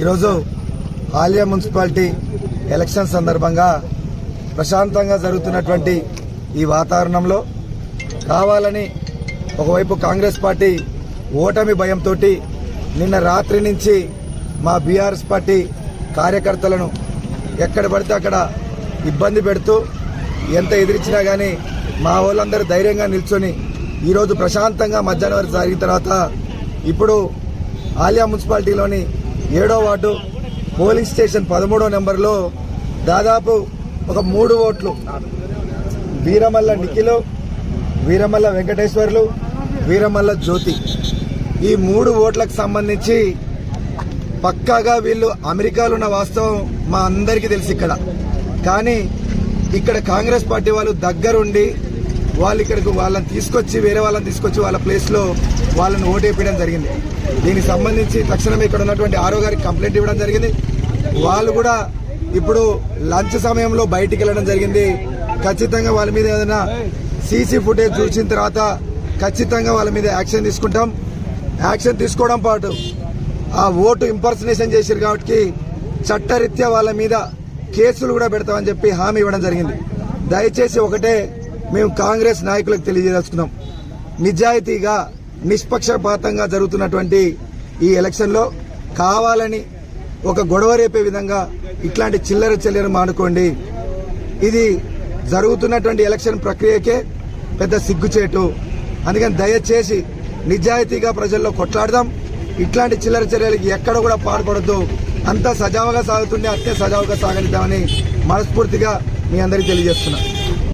ఈరోజు Alia municipality election సందర్భంగా ప్రశాంతంగా జరుగుతున్నటువంటి ఈ వాతావరణంలో కావాలని ఒకవైపు కాంగ్రెస్ పార్టీ ఓటమి భయంతో నిన్న రాత్రి నుంచి మా బీఆర్ఎస్ పార్టీ కార్యకర్తలను ఎక్కడ పడితే అక్కడ ఇబ్బంది పెడుతూ ఎంత ఎదిరించినా కానీ మా వాళ్ళందరూ ధైర్యంగా నిల్చొని ఈరోజు ప్రశాంతంగా మధ్యాహ్నం వరకు జరిగిన తర్వాత ఇప్పుడు ఆలియా మున్సిపాలిటీలోని ఏడో వార్డు పోలీస్ స్టేషన్ పదమూడో నెంబర్లో దాదాపు ఒక మూడు ఓట్లు. వీరమల్ల నిఖిలు వీరమల్ల వెంకటేశ్వర్లు వీరమల్ల జ్యోతి. ఈ మూడు ఓట్లకు సంబంధించి పక్కాగా వీళ్ళు అమెరికాలో ఉన్న వాస్తవం మా అందరికీ తెలుసు ఇక్కడ. కానీ ఇక్కడ కాంగ్రెస్ పార్టీ వాళ్ళు దగ్గరుండి వాళ్ళు ఇక్కడికి వాళ్ళని తీసుకొచ్చి వేరే వాళ్ళని తీసుకొచ్చి వాళ్ళ ప్లేస్లో వాళ్ళని ఓటేపించడం జరిగింది. దీనికి సంబంధించి తక్షణమే ఇక్కడ ఉన్నటువంటి ఆరో గారికి కంప్లైంట్ ఇవ్వడం జరిగింది. వాళ్ళు కూడా ఇప్పుడు లంచ్ సమయంలో బయటికి వెళ్ళడం జరిగింది. ఖచ్చితంగా వాళ్ళ మీద ఏదైనా సీసీ ఫుటేజ్ చూసిన తర్వాత ఖచ్చితంగా వాళ్ళ మీద యాక్షన్ తీసుకుంటాం. యాక్షన్ తీసుకోవడం పాటు ఆ ఓటు ఇంపర్సనేషన్ చేశారు కాబట్టి చట్టరీత్యా వాళ్ళ మీద కేసులు కూడా పెడతామని చెప్పి హామీ ఇవ్వడం జరిగింది. దయచేసి ఒకటే మేము కాంగ్రెస్ నాయకులకు తెలియజేస్తున్నాం. నిజాయితీగా నిష్పక్షపాతంగా జరుగుతున్నటువంటి ఈ ఎలక్షన్లో కావాలని ఒక గొడవ రేపే విధంగా ఇట్లాంటి చిల్లర చెల్లెను మానుకోండి. ఇది జరుగుతున్నటువంటి ఎలక్షన్ ప్రక్రియకే పెద్ద సిగ్గుచేటు. అందుకని దయచేసి నిజాయితీగా ప్రజల్లో కొట్లాడదాం. ఇట్లాంటి చిల్లర చర్యలకి ఎక్కడ కూడా పాల్పడద్దు అంతా సజావుగా సాగుతుండే అంతే సజావుగా సాగనిద్దామని మనస్ఫూర్తిగా మీ అందరికీ తెలియజేస్తున్నా.